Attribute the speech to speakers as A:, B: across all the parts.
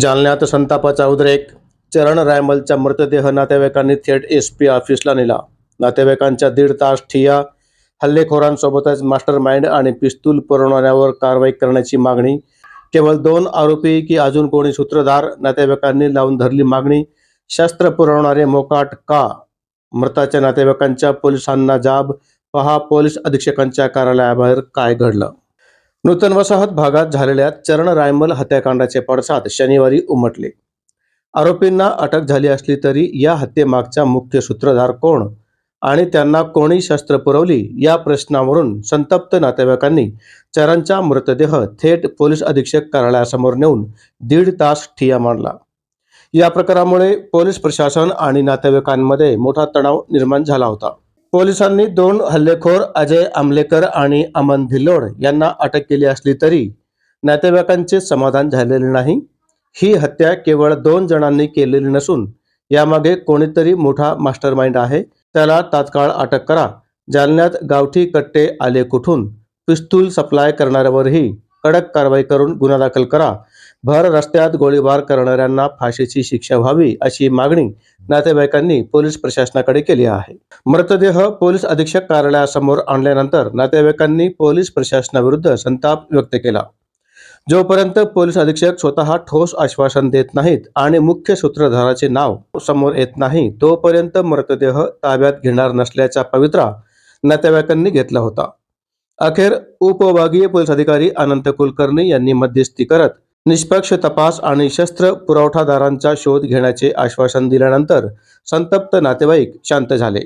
A: जालन्यात संतापाचा उद्रेक. चरण रायमलचा मृतदेह नातेवाईकांनी थेट एस पी ऑफिसला नेला. नातेवाईकांच्या दीड तास ठिया हल्लेखोरांसोबतच मास्टर माइंड आणि पिस्तूल पुरवणाऱ्यावर कारवाई करण्याची मागणी. केवळ दोन आरोपी की अजून कोणी सूत्रधार नातेवाईकांनी लावून धरली मागणी. शस्त्र पुरवणारे मोकाट का? मृताच्या नातेवाईकांच्या पोलिसांना जाब. पहा पोलीस अधीक्षकांच्या कार्यालयाबाहेर काय घडलं? नूतन वसाहत भागात झालेल्या चरण रायमल हत्याकांडाचे पडसाद शनिवारी उमटले. आरोपींना अटक झाली असली तरी या हत्येमागचा मुख्य सूत्रधार कोण आणि त्यांना कोणी शस्त्र पुरवली या प्रश्नावरून संतप्त नातेवाईकांनी चरणचा मृतदेह थेट पोलीस अधीक्षक कार्यालयासमोर नेऊन दीड तास ठिया मांडला. या प्रकारामुळे पोलीस प्रशासन आणि नातेवाईकांमध्ये मोठा तणाव निर्माण झाला होता. पोलिसांनी दोन हल्लेखोर अजय आमलेकर आणि अमन धिल्लोड यांना अटक केली असली तरी नातेवाईकांचे समाधान झालेले नाही. ही हत्या केवळ दोन जणांनी केलेली नसून यामागे कोणीतरी मोठा मास्टर माइंड आहे. त्याला तात्काळ अटक करा. जालन्यात गावठी कट्टे आले कुठून? पिस्तूल सप्लाय करणाऱ्यावरही कडक कारवाई करून गुन्हा दाखल करा. भर रस्त्यात गोळीबार करणाऱ्यांना फाशीची शिक्षा व्हावी अशी मागणी नातेवाईकांनी पोलीस प्रशासनाकडे केली आहे. मृतदेह पोलीस अधीक्षक कार्यालयासमोर आणल्यानंतर नातेवाईकांनी पोलीस प्रशासनाविरुद्ध संताप व्यक्त केला. जोपर्यंत पोलीस अधीक्षक स्वतः ठोस आश्वासन देत नाहीत आणि मुख्य सूत्रधाराचे नाव समोर येत नाही तोपर्यंत मृतदेह ताब्यात घेणार नसल्याचा पवित्रा नातेवाईकांनी घेतला होता. अखेर उपविभागीय पोलीस अधिकारी अनंत कुलकर्णी यांनी मध्यस्थी करत निष्पक्ष तपास आणि शस्त्र पुरवठादारांचा शोध घेण्याचे आश्वासन दिल्यानंतर संतप्त नातेवाईक शांत झाले.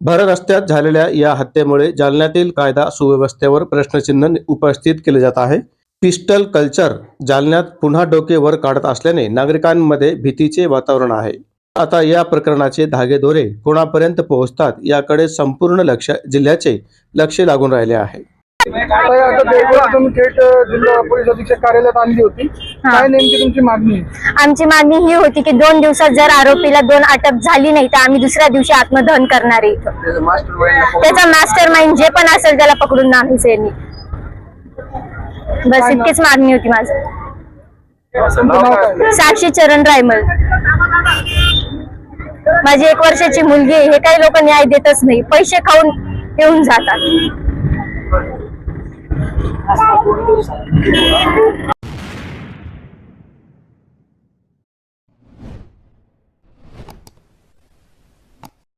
A: भर रस्त्यात झालेल्या या हत्येमुळे जालन्यातील कायदा सुव्यवस्थेवर प्रश्नचिन्ह उपस्थित केले जात आहे. पिस्टल कल्चर जालन्यात पुन्हा डोके वर काढत असल्याने नागरिकांमध्ये भीतीचे वातावरण आहे. आता या प्रकरणाचे धागेदोरे कोणापर्यंत पोहोचतात याकडे संपूर्ण लक्ष जिल्ह्याचे लक्ष लागून राहिले आहे.
B: ताई, आता देवळा तुम्ही थेट जिल्हा पोलीस अधीक्षक कार्यालयात आणली होती. काय नेमकी तुमची मागणी? आहे?
C: आमची मागणी ही होती की दोन दिवसात जर आरोपीला दोन अटक झाली नाही तर आम्ही दुसऱ्या दिवशी आत्मदहन करणार आहे इथं. त्याचा मास्टर माइंड जे पण असेल त्याला पकडून यांनी बस इतकीच मागणी होती माझं. साक्षी चरण रायमल. माझी एक वर्षाची मुलगी आहे हे काही लोक न्याय देतच नाही. पैसे खाऊन येऊन जातात. cosas.